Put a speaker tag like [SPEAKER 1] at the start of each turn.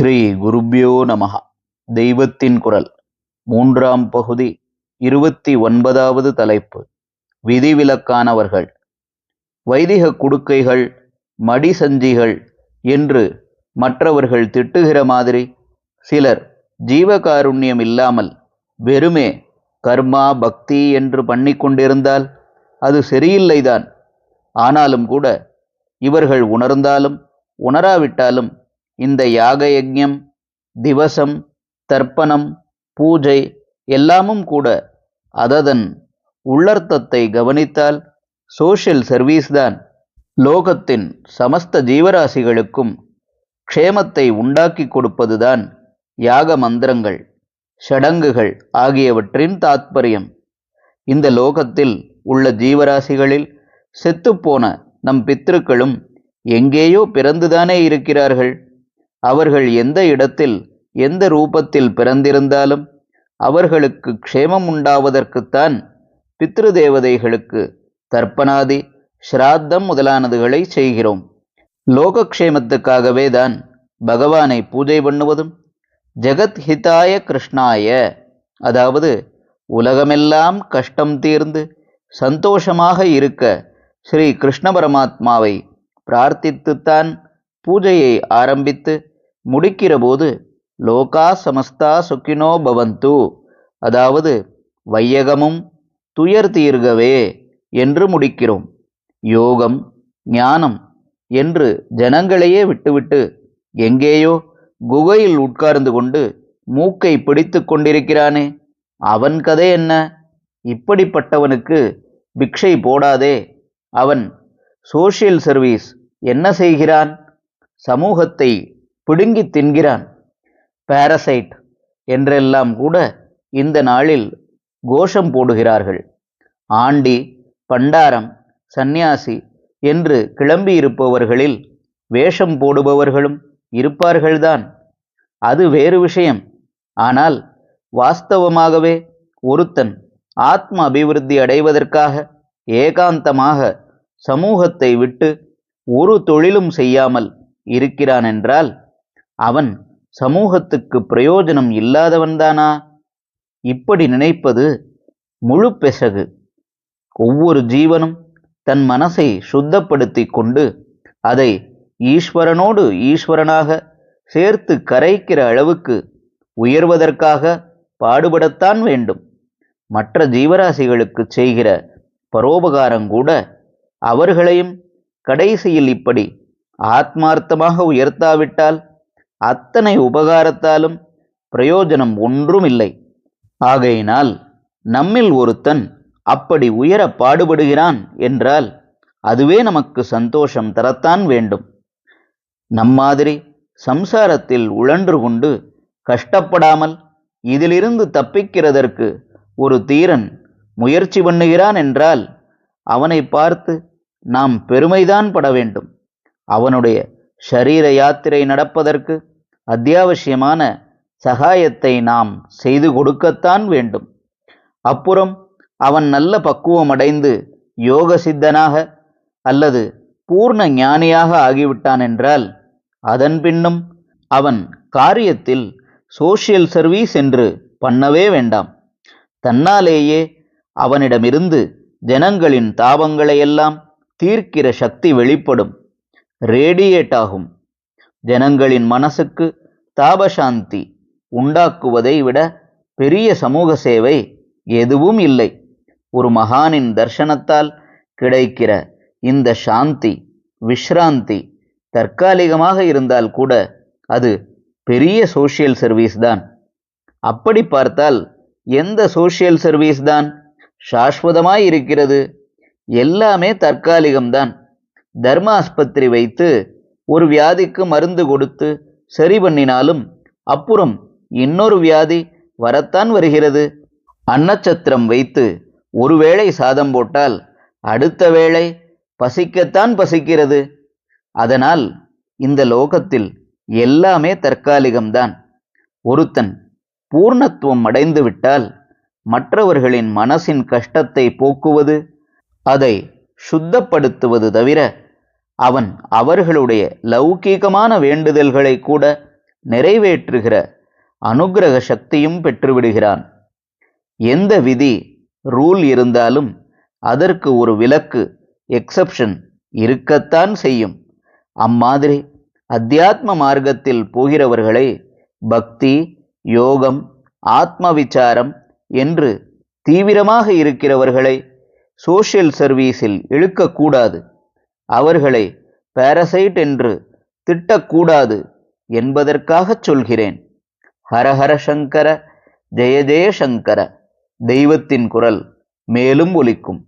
[SPEAKER 1] ஸ்ரீ குருப்யோ நமஹ. தெய்வத்தின் குரல். மூன்றாம் பகுதி இருபத்தி ஒன்பதாவது தலைப்பு. விதிவிலக்கானவர்கள். வைதிக குடுக்கைகள் மடிசஞ்சிகள் என்று மற்றவர்கள் திட்டுகிற மாதிரி சிலர் ஜீவகாருண்யம் இல்லாமல் வெறுமே கர்மா பக்தி என்று பண்ணிக்கொண்டிருந்தால் அது சரியில்லைதான். ஆனாலும் கூட இவர்கள் உணர்ந்தாலும் உணராவிட்டாலும் இந்த யாக யஜ்ஞம் திவசம் தர்ப்பணம் பூஜை எல்லாமும் கூட அததன் உள்ளர்த்தத்தை கவனித்தால் சோஷியல் சர்வீஸ் தான். லோகத்தின் சமஸ்த ஜீவராசிகளுக்கும் க்ஷேமத்தை உண்டாக்கி கொடுப்பதுதான் யாக மந்திரங்கள் ஷடங்குகள் ஆகியவற்றின் தாத்பரியம். இந்த லோகத்தில் உள்ள ஜீவராசிகளில் செத்துப்போன நம் பித்திருக்களும் எங்கேயோ பிறந்துதானே இருக்கிறார்கள். அவர்கள் எந்த இடத்தில் எந்த ரூபத்தில் பிறந்திருந்தாலும் அவர்களுக்கு க்ஷேமம் உண்டாவதற்குத்தான் பித்ரு தேவதைகளுக்கு தர்ப்பணாதி ஸ்ராத்தம் முதலானதுகளை செய்கிறோம். லோகக்ஷேமத்துக்காகவே தான் பகவானை பூஜை பண்ணுவதும் ஜெகத் ஹிதாய கிருஷ்ணாய அதாவது உலகமெல்லாம் கஷ்டம் தீர்ந்து சந்தோஷமாக இருக்க ஸ்ரீ கிருஷ்ண பரமாத்மாவை பிரார்த்தித்துத்தான் பூஜையை ஆரம்பித்து முடிக்கிறபோது லோகா சமஸ்தா சுக்கினோ பவந்து. அதாவது வையகமும் துயர் தீர்கவே என்று முடிக்கிறோம். யோகம் ஞானம் என்று ஜனங்களையே விட்டுவிட்டு எங்கேயோ குகையில் உட்கார்ந்து கொண்டு மூக்கை பிடித்து கொண்டிருக்கிறானே. அவன் கதை என்ன? இப்படிப்பட்டவனுக்கு பிக்ஷை போடாதே. அவன் சோஷியல் சர்வீஸ் என்ன செய்கிறான்? சமூகத்தை பிடுங்கி தின்கிறான். பாரசைட் என்றெல்லாம் கூட இந்த நாளில் கோஷம் போடுகிறார்கள். ஆண்டி பண்டாரம் சந்நியாசி என்று கிளம்பியிருப்பவர்களில் வேஷம் போடுபவர்களும் இருப்பார்கள்தான். அது வேறு விஷயம். ஆனால் வாஸ்தவமாகவே ஒருத்தன் ஆத்ம அபிவிருத்தி அடைவதற்காக ஏகாந்தமாக சமூகத்தை விட்டு ஒரு தொழிலும் செய்யாமல் இருக்கிறான் என்றால் அவன் சமூகத்துக்கு பிரயோஜனம் இல்லாதவன்தானா? இப்படி நினைப்பது முழு பெசகு. ஒவ்வொரு ஜீவனும் தன் மனசை சுத்தப்படுத்தி கொண்டு அதை ஈஸ்வரனோடு ஈஸ்வரனாக சேர்த்து கரைக்கிற அளவுக்கு உயர்வதற்காக பாடுபடத்தான் வேண்டும். மற்ற ஜீவராசிகளுக்கு செய்கிற பரோபகாரங்கூட அவர்களையும் கடைசியில் இப்படி ஆத்மார்த்தமாக உயர்த்தாவிட்டால் அத்தனை உபகாரத்தாலும் பிரயோஜனம் ஒன்றும் இல்லை ஆகையினால் நம்மில் ஒருத்தன் அப்படி உயர பாடுபடுகிறான் என்றால் அதுவே நமக்கு சந்தோஷம் தரத்தான் வேண்டும். நம்மாதிரி சம்சாரத்தில் உழன்று கொண்டு கஷ்டப்படாமல் இதிலிருந்து தப்பிக்கிறதற்கு ஒரு தீரன் முயற்சி பண்ணுகிறான் என்றால் அவனை பார்த்து நாம் பெருமைதான் பட வேண்டும். அவனுடைய ஷரீர யாத்திரை நடப்பதற்கு அத்தியாவசியமான சகாயத்தை நாம் செய்து கொடுக்கத்தான் வேண்டும். அப்புறம் அவன் நல்ல பக்குவமடைந்து யோக சித்தனாக அல்லது பூர்ண ஞானியாக ஆகிவிட்டான் என்றால் அதன் பின்னும் அவன் காரியத்தில் சோஷியல் சர்வீஸ் என்று பண்ணவே வேண்டாம். தன்னாலேயே அவனிடமிருந்து ஜனங்களின் தாபங்களையெல்லாம் தீர்க்கிற சக்தி வெளிப்படும். ரேடியேட் ஆகும். ஜனங்களின் மனசுக்கு தாபசாந்தி உண்டாக்குவதை விட பெரிய சமூக சேவை எதுவும் இல்லை. ஒரு மகானின் தர்சனத்தால் கிடைக்கிற இந்த சாந்தி விஷ்ராந்தி தற்காலிகமாக இருந்தால் கூட அது பெரிய சோஷியல் சர்வீஸ் தான். அப்படி பார்த்தால் எந்த சோஷியல் சர்வீஸ் தான்? சாஸ்வதமாய் இருக்கிறது. எல்லாமே தற்காலிகம்தான். தர்ம ஆஸ்பத்திரி வைத்து ஒரு வியாதிக்கு மருந்து கொடுத்து சரி பண்ணினாலும் அப்புறம் இன்னொரு வியாதி வரத்தான் வருகிறது. அன்னச்சத்திரம் வைத்து ஒருவேளை சாதம் போட்டால் அடுத்த வேளை பசிக்கத்தான் பசிக்கிறது. அதனால் இந்த லோகத்தில் எல்லாமே தற்காலிகம்தான். ஒருத்தன் பூர்ணத்துவம் அடைந்து விட்டால் மற்றவர்களின் மனசின் கஷ்டத்தை போக்குவது அதை சுத்தப்படுத்துவது தவிர அவன் அவர்களுடைய லௌகீகமான வேண்டுதல்களை கூட நிறைவேற்றுகிற அனுக்கிரக சக்தியும் பெற்றுவிடுகிறான். எந்த விதி ரூல் இருந்தாலும் அதற்கு ஒரு விலக்கு எக்ஸப்ஷன் இருக்கத்தான் செய்யும். அம்மாதிரி அத்தியாத்ம மார்க்கத்தில் போகிறவர்களை பக்தி யோகம் ஆத்ம விசாரம் என்று தீவிரமாக இருக்கிறவர்களை சோஷியல் சர்வீஸில் இழுக்கக்கூடாது. அவர்களை பாரசைட் என்று திட்டக்கூடாது என்பதற்காகச் சொல்கிறேன். ஹரஹர சங்கர ஜெய சங்கர தெய்வத்தின் குரல் மேலும் ஒலிக்கும்.